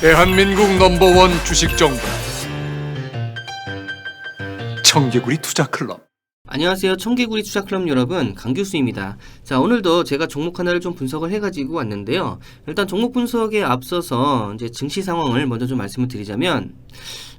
대한민국 넘버원 주식 정보 청개구리 투자 클럽 안녕하세요. 청개구리 투자클럽 여러분, 강교수입니다. 자, 오늘도 제가 종목 하나를 좀 분석을 해가지고 왔는데요. 일단 종목 분석에 앞서서 이제 증시 상황을 먼저 좀 말씀을 드리자면,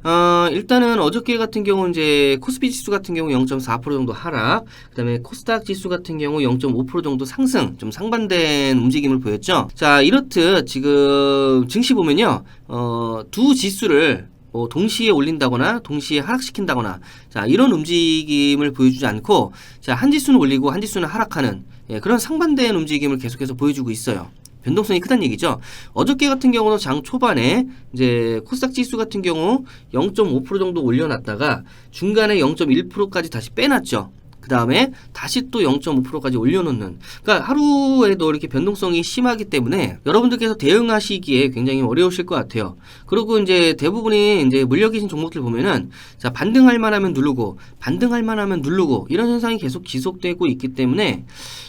어, 일단은 어저께 같은 경우 이제 코스피 지수 같은 경우 0.4% 정도 하락, 그 다음에 코스닥 지수 같은 경우 0.5% 정도 상승, 좀 상반된 움직임을 보였죠. 자, 이렇듯 지금 증시 보면요, 어, 두 지수를 뭐 동시에 올린다거나 동시에 하락시킨다거나 자 이런 움직임을 보여주지 않고 자 한 지수는 올리고 한 지수는 하락하는 예, 그런 상반된 움직임을 계속해서 보여주고 있어요. 변동성이 크다는 얘기죠. 어저께 같은 경우는 장 초반에 이제 코스닥 지수 같은 경우 0.5% 정도 올려놨다가 중간에 0.1%까지 다시 빼놨죠. 그 다음에 다시 또 0.5%까지 올려놓는. 그러니까 하루에도 이렇게 변동성이 심하기 때문에 여러분들께서 대응하시기에 굉장히 어려우실 것 같아요. 그리고 이제 대부분이 이제 물려 계신 종목들 보면은 자 반등할 만하면 누르고 반등할 만하면 누르고 이런 현상이 계속 지속되고 있기 때문에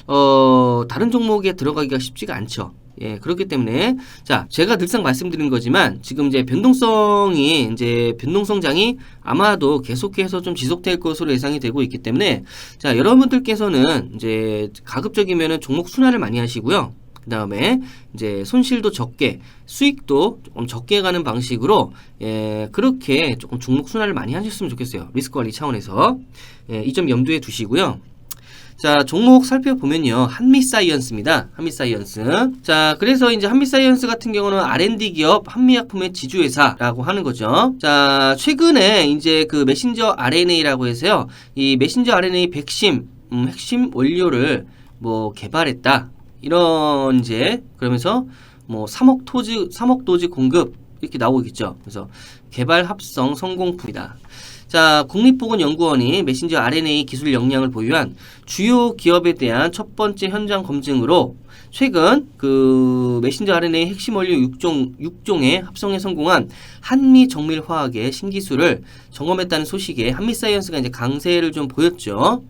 어 다른 종목에 들어가기가 쉽지가 않죠. 예, 그렇기 때문에 자, 제가 늘상 말씀드린 거지만 지금 이제 변동성이 이제 변동성 장이 아마도 계속해서 좀 지속될 것으로 예상이 되고 있기 때문에 자, 여러분들께서는 이제 가급적이면은 종목 순환을 많이 하시고요. 그 다음에 이제 손실도 적게 수익도 조금 적게 가는 방식으로 예, 그렇게 조금 종목 순환을 많이 하셨으면 좋겠어요. 리스크 관리 차원에서 예, 이 점 염두에 두시고요. 자, 종목 살펴보면요. 한미사이언스입니다. 한미사이언스. 자, 그래서 이제 한미사이언스 같은 경우는 R&D 기업 한미약품의 지주회사라고 하는 거죠. 자, 최근에 이제 그 메신저 RNA라고 해서요. 이 메신저 RNA 백신, 음, 핵심 원료를 뭐 개발했다. 이런 이제 그러면서 뭐 3억 토지, 3억 도지 공급 이렇게 나오겠죠. 그래서 개발 합성 성공품이다. 자, 국립보건연구원이 메신저 RNA 기술 역량을 보유한 주요 기업에 대한 첫 번째 현장 검증으로 최근 그 메신저 RNA 핵심 원료 6종, 6종의 합성에 성공한 한미 정밀 화학의 신기술을 점검했다는 소식에 한미 사이언스가 이제 강세를 좀 보였죠.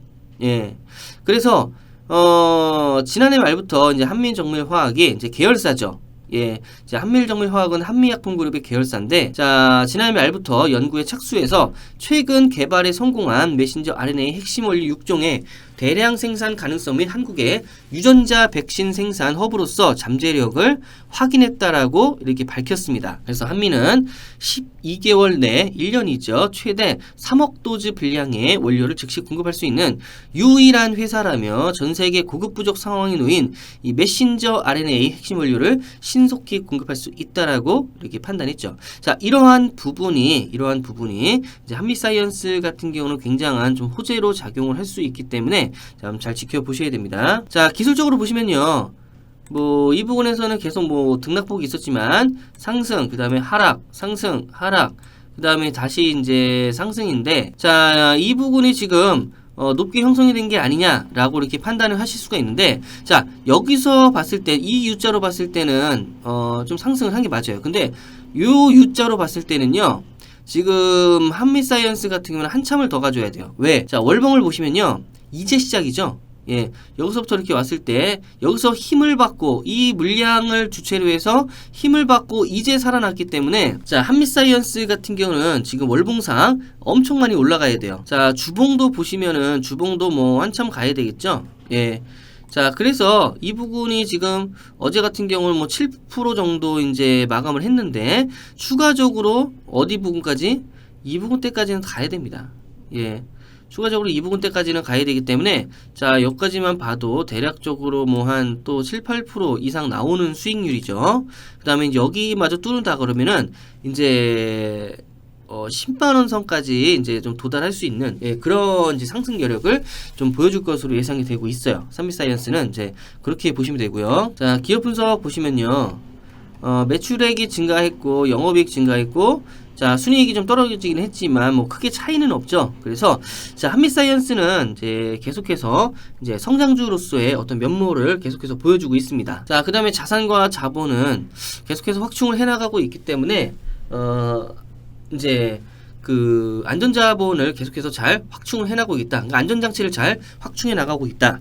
예. 그래서 어, 지난해 말부터 이제 한미 정밀 화학이 이제 계열사죠. 예, 이제 한밀정밀화학은 한미약품그룹의 계열사인데, 자 지난해 말부터 연구에 착수해서 최근 개발에 성공한 메신저 RNA 핵심 원료 6종의 대량 생산 가능성 및 한국의 유전자 백신 생산 허브로서 잠재력을 확인했다라고 이렇게 밝혔습니다. 그래서 한미는 12개월 내 1년이죠. 최대 3억 도즈 분량의 원료를 즉시 공급할 수 있는 유일한 회사라며 전 세계 고급 부족 상황에 놓인 이 메신저 RNA 핵심 원료를 신속히 공급할 수 있다라고 이렇게 판단했죠. 자, 이러한 부분이 이러한 부분이 한미 사이언스 같은 경우는 굉장한 좀 호재로 작용을 할 수 있기 때문에 자, 잘 지켜보셔야 됩니다. 자, 기술적으로 보시면요. 뭐, 이 부분에서는 계속 뭐, 등락폭이 있었지만, 상승, 그 다음에 하락, 상승, 하락, 그 다음에 다시 이제 상승인데, 자, 이 부분이 지금, 어, 높게 형성이 된 게 아니냐라고 이렇게 판단을 하실 수가 있는데, 자, 여기서 봤을 때, 이 U자로 봤을 때는, 어, 좀 상승을 한 게 맞아요. 근데, 요 U자로 봤을 때는요, 지금 한미 사이언스 같은 경우는 한참을 더 가져야 돼요. 왜? 자, 월봉을 보시면요. 이제 시작이죠. 예, 여기서부터 이렇게 왔을 때 여기서 힘을 받고 이 물량을 주체로 해서 힘을 받고 이제 살아났기 때문에 자 한미사이언스 같은 경우는 지금 월봉상 엄청 많이 올라가야 돼요. 자 주봉도 보시면은 주봉도 뭐 한참 가야 되겠죠. 예. 자, 그래서 이 부분이 지금 어제 같은 경우는 뭐 7% 정도 이제 마감을 했는데 추가적으로 어디 부분까지 이 부분 때까지는 가야 됩니다. 예. 추가적으로 이 부분 때까지는 가야 되기 때문에 자 여기까지만 봐도 대략적으로 뭐 한 또 7, 8% 이상 나오는 수익률이죠. 그 다음에 여기마저 뚫는다 그러면은 이제 어 10만 원 선까지 이제 좀 도달할 수 있는 예, 그런 이제 상승 여력을 좀 보여줄 것으로 예상이 되고 있어요. 삼미사이언스는 이제 그렇게 보시면 되고요. 자 기업 분석 보시면요. 어, 매출액이 증가했고 영업이익 증가했고 자 순이익이 좀 떨어지긴 했지만 뭐 크게 차이는 없죠. 그래서 자 한미사이언스는 이제 계속해서 이제 성장주로서의 어떤 면모를 계속해서 보여주고 있습니다. 자 그다음에 자산과 자본은 계속해서 확충을 해 나가고 있기 때문에 어 이제 그 안전자본을 계속해서 잘 확충을 해나가고 있다. 그러니까 안전장치를 잘 확충해 나가고 있다.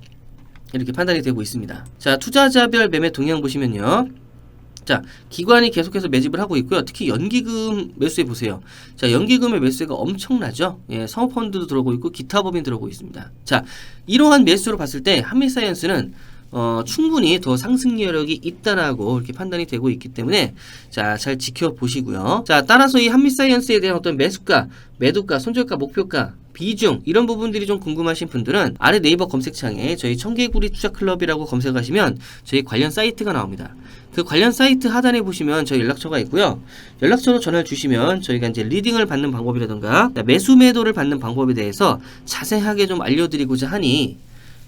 이렇게 판단이 되고 있습니다. 자 투자자별 매매 동향 보시면요. 자, 기관이 계속해서 매집을 하고 있고요. 특히 연기금 매수해 보세요. 자, 연기금의 매수가 엄청나죠. 예, 사모펀드도 들어오고 있고 기타 법인 들어오고 있습니다. 자, 이러한 매수로 봤을 때 한미사이언스는 어, 충분히 더 상승 여력이 있다라고 이렇게 판단이 되고 있기 때문에 자, 잘 지켜보시고요. 자, 따라서 이 한미사이언스에 대한 어떤 매수가, 매도가, 손절가, 목표가 비중 이런 부분들이 좀 궁금하신 분들은 아래 네이버 검색창에 저희 청개구리 투자 클럽이라고 검색하시면 저희 관련 사이트가 나옵니다. 그 관련 사이트 하단에 보시면 저희 연락처가 있고요. 연락처로 전화를 주시면 저희가 이제 리딩을 받는 방법이라든가 매수 매도를 받는 방법에 대해서 자세하게 좀 알려드리고자 하니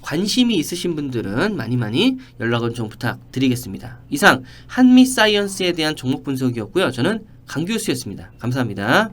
관심이 있으신 분들은 많이 많이 연락을 좀 부탁드리겠습니다. 이상 한미 사이언스에 대한 종목 분석이었고요. 저는 강규수였습니다. 감사합니다.